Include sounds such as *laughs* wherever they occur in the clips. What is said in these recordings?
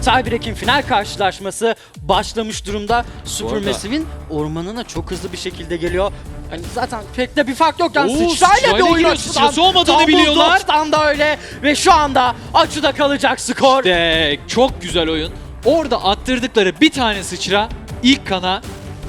Tiebreak'in final karşılaşması başlamış durumda. Supermassive'in ormanına çok hızlı bir şekilde geliyor. Hani zaten pek de bir fark yok yani Oo, sıçrayla bir oyun giriyor. Sıçrası olmadığını Dumbledore'dan biliyorlar. da öyle ve şu anda açıda kalacak skor. De çok güzel oyun. Orada attırdıkları bir tane sıçra ilk kana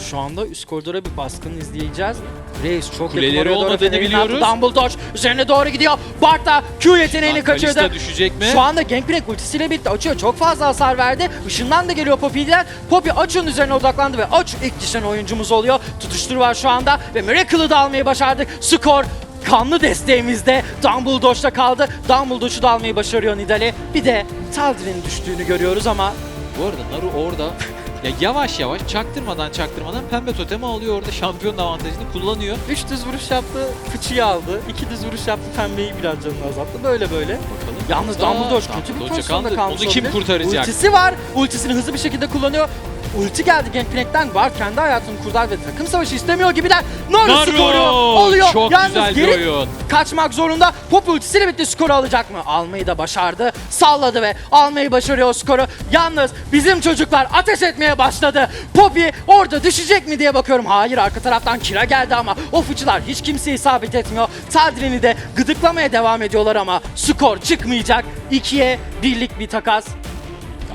Şu anda üst koridora bir baskın izleyeceğiz. Reis çok Kuleleri yakın oraya doğru olmadığını fenerini attı. biliyoruz. Dumbledore üzerine doğru gidiyor. Bart da Q yeteneğini Kalista kaçırdı. düşecek mi? Şu anda Gangplank ultisiyle birlikte açıyor. Çok fazla hasar verdi. Işından da geliyor Poppy'den. Poppy Açu'nun üzerine odaklandı ve Açu ilk düşen oyuncumuz oluyor. Tutuştur var şu anda ve Miracle'ı da almayı başardık. Skor kanlı desteğimizde Dumbledore'da kaldı. Dumbledore'u da almayı başarıyor Nidali. Bir de Taldir'in düştüğünü görüyoruz ama Bu arada Naru orada *laughs* ya yavaş yavaş çaktırmadan çaktırmadan pembe totemi alıyor orada şampiyon avantajını kullanıyor. 3 düz vuruş yaptı, fıçıyı aldı. 2 düz vuruş yaptı, pembeyi biraz canını azalttı. Böyle böyle. Bakalım. Yalnız Aa, Dumbledore kötü bir pozisyonda kalmış Onu kim kurtaracak? Ultisi var. Ultisini hızlı bir şekilde kullanıyor. Ulti geldi Gangplank'ten. Var kendi hayatını kurtar ve takım savaşı istemiyor gibiler. Naru, Naru! skoru Çok Yalnız güzel bir oyun. kaçmak zorunda. Pop ultisiyle birlikte skoru alacak mı? Almayı da başardı. Salladı ve almayı başarıyor skoru. Yalnız bizim çocuklar ateş etmeye başladı. Poppy orada düşecek mi diye bakıyorum. Hayır arka taraftan kira geldi ama o fıçılar hiç kimseyi isabet etmiyor. Tadrin'i de gıdıklamaya devam ediyorlar ama skor çıkmayacak. 2'ye birlik bir takas.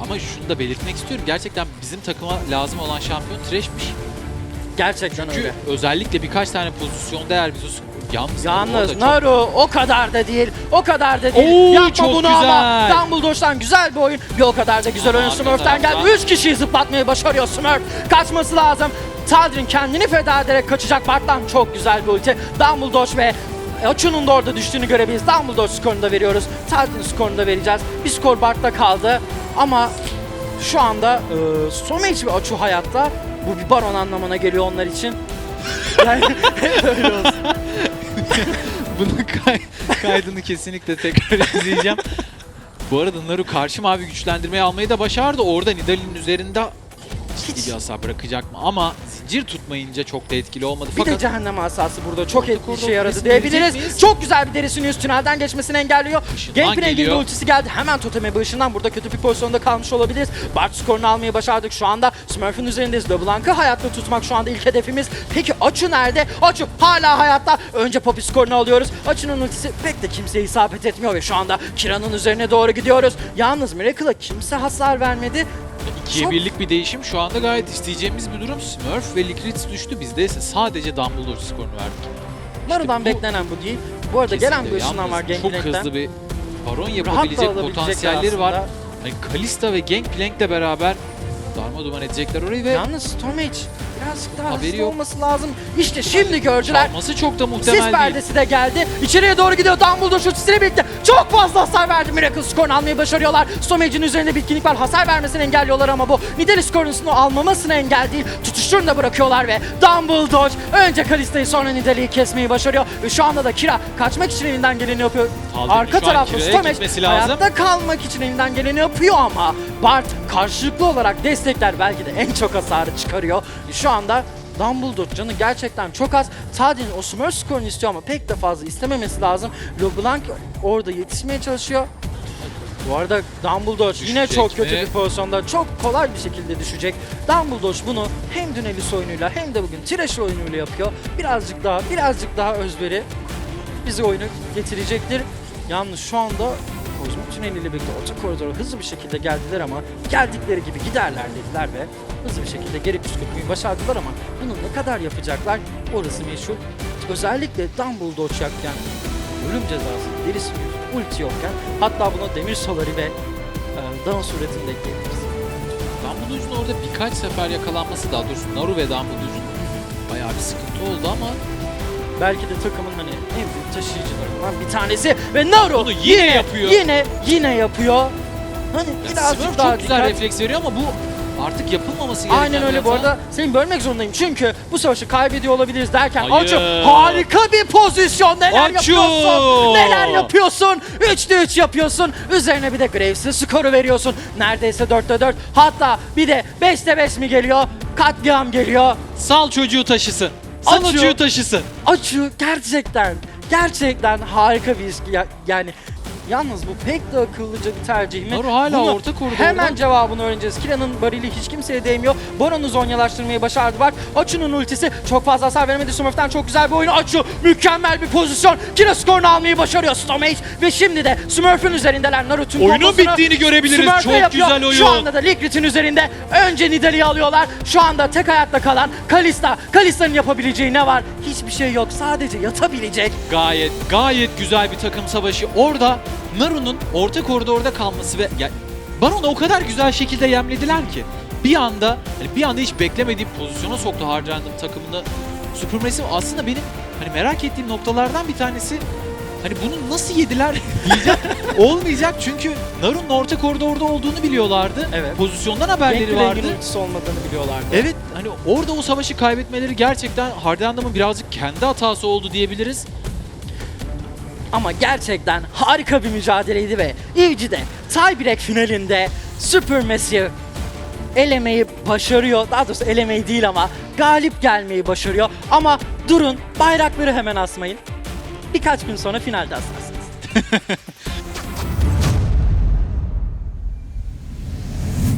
Ama şunu da belirtmek istiyorum. Gerçekten bizim takıma lazım olan şampiyon Thresh'miş. Gerçekten Çünkü öyle. özellikle birkaç tane pozisyonda eğer biz o yalnız Yalnız orada çok- Naru o kadar da değil. O kadar da değil. Oo, Yapma çok bunu güzel. ama Dumbledore'dan güzel bir oyun. Bir o kadar da güzel Ama oyun arka Smurf'ten geldi. taraftan- 3 kişiyi zıplatmayı başarıyor Smurf. Kaçması lazım. Taldrin kendini feda ederek kaçacak. Bart'tan çok güzel bir ulti. Dumbledore ve Açu'nun da orada düştüğünü görebiliriz. Dumbledore skorunu da veriyoruz. Taldrin skorunu da vereceğiz. Bir skor Bart'ta kaldı. Ama şu anda e, Somage ve Açu hayatta. Bu bir baron anlamına geliyor onlar için. Yani *laughs* öyle olsun. *laughs* Bunun kay- kaydını kesinlikle tekrar izleyeceğim. Bu arada Naru karşı mavi güçlendirmeyi almayı da başardı. Orada Nidalee'nin üzerinde hiç bir hasar bırakacak mı? Ama zincir tutmayınca çok da etkili olmadı. Bir de Fakat cehennem asası burada çok etkili işe yaradı diyebiliriz. Çok güzel bir derisi yüz tünelden geçmesini engelliyor. Işından Gameplay ilgili geliyor. ultisi geldi. Hemen toteme ışından burada kötü bir pozisyonda kalmış olabiliriz. Bart skorunu almayı başardık şu anda. Smurf'ın üzerindeyiz. LeBlanc'ı hayatta tutmak şu anda ilk hedefimiz. Peki Açu nerede? Açu hala hayatta. Önce Poppy skorunu alıyoruz. Açu'nun ultisi pek de kimseye isabet etmiyor ve şu anda Kira'nın üzerine doğru gidiyoruz. Yalnız Miracle'a kimse hasar vermedi. İkiye Çok- birlik bir değişim şu anda gayet isteyeceğimiz bir durum. Smurf ve Liquid düştü. Biz de ise sadece Dumbledore skorunu verdik. Naru'dan bu- beklenen bu değil. Bu arada gelen bir Kesinlikle. ışından var Yalnız Çok Gangplank'ten. hızlı bir baron yapabilecek potansiyelleri var. Hani Kalista ve Gangplank'le beraber darma duman edecekler orayı ve Yalnız Stormage birazcık daha Haberi hızlı yok. olması lazım. İşte şimdi gördüler. çalması çok da Sis muhtemel değil. perdesi de geldi. İçeriye doğru gidiyor. Dumbledore şutisiyle birlikte çok fazla hasar verdi. Miracle skorunu almayı başarıyorlar. Stomage'in üzerinde bitkinlik var. Hasar vermesini engelliyorlar ama bu Nidalee skorunu almamasını engel değil. Tutuşturunu da bırakıyorlar ve Dumbledore önce Kalista'yı sonra Nidalee'yi kesmeyi başarıyor. Ve şu anda da Kira kaçmak için elinden geleni yapıyor. Taldir'in Arka şu an tarafta Kira'ya Stomach gitmesi lazım. hayatta kalmak için elinden geleni yapıyor ama Bart karşılıklı olarak destekler belki de en çok hasarı çıkarıyor. Şu anda Dumbledore canı gerçekten çok az. Tadin o Smurf skorunu istiyor ama pek de fazla istememesi lazım. LeBlanc orada yetişmeye çalışıyor. Bu arada Dumbledore yine Düşecek çok kötü mi? bir pozisyonda çok kolay bir şekilde düşecek. Dumbledore bunu hem Dünelis oyunuyla hem de bugün Thresh oyunuyla yapıyor. Birazcık daha birazcık daha özveri bizi oyunu getirecektir. Yalnız şu anda Kozmo Tüneli ile birlikte orta koridora hızlı bir şekilde geldiler ama geldikleri gibi giderler dediler ve hızlı bir şekilde geri püskürtmeyi başardılar ama bunu ne kadar yapacaklar orası meşhur. Özellikle Dumbledore yokken ölüm cezası derisi ulti yokken hatta buna Demir Solari ve e, Dawn suretinde ekleyebiliriz. Dumbledore'un orada birkaç sefer yakalanması daha doğrusu Naru ve Dumbledore'un bayağı bir sıkıntı oldu ama Belki de takımın hani en büyük taşıyıcılarından bir tanesi ve Naru Bunu yine yapıyor. Yine yine yapıyor. Hani ya birazcık Smurf daha çok güzel dikkat. refleks veriyor ama bu artık yapılmaması gereken Aynen öyle bu arada. Seni bölmek zorundayım çünkü bu savaşı kaybediyor olabiliriz derken Hayır. Harika bir pozisyon. Neler Açu! yapıyorsun? Neler yapıyorsun? 3'te 3 yapıyorsun. Üzerine bir de Graves'e skoru veriyorsun. Neredeyse 4'te 4. Hatta bir de 5'te 5 mi geliyor? Katliam geliyor. Sal çocuğu taşısın. Sal Açıyor. taşısın. Açu gerçekten gerçekten harika bir iş. Ya- yani Yalnız bu pek de akıllıca bir tercih mi? Naru hala Bunu orta koridorda. Hemen cevabını öğreneceğiz. Kira'nın barili hiç kimseye değmiyor. Baron'u zonyalaştırmayı başardı bak. Açu'nun ultisi çok fazla hasar veremedi. Smurf'ten çok güzel bir oyun. Açu mükemmel bir pozisyon. Kira skorunu almayı başarıyor Stomage. Ve şimdi de Smurf'ün üzerindeler. Naru tüm Oyunun bittiğini görebiliriz. Smurf'e Çok yapıyor. güzel oyun. Şu anda da Ligrit'in üzerinde. Önce Nidalee'yi alıyorlar. Şu anda tek hayatta kalan Kalista. Kalista'nın yapabileceği ne var? Hiçbir şey yok. Sadece yatabilecek. Gayet gayet güzel bir takım savaşı. Orada Naru'nun orta koridorda kalması ve ya, Baron'u o kadar güzel şekilde yemlediler ki bir anda hani bir anda hiç beklemediğim pozisyona soktu harcandım takımını. Supermassive aslında benim hani merak ettiğim noktalardan bir tanesi hani bunu nasıl yediler diyeceğim. *laughs* Olmayacak çünkü Naru'nun orta koridorda olduğunu biliyorlardı. Evet. Pozisyondan haberleri Renkli vardı. ultisi olmadığını biliyorlardı. Evet hani orada o savaşı kaybetmeleri gerçekten Hardendam'ın birazcık kendi hatası oldu diyebiliriz. Ama gerçekten harika bir mücadeleydi ve İvci'de tiebreak finalinde Supermassive elemeyi başarıyor. Daha doğrusu elemeyi değil ama galip gelmeyi başarıyor. Ama durun bayrakları hemen asmayın. Birkaç gün sonra finalde asarsınız. *laughs*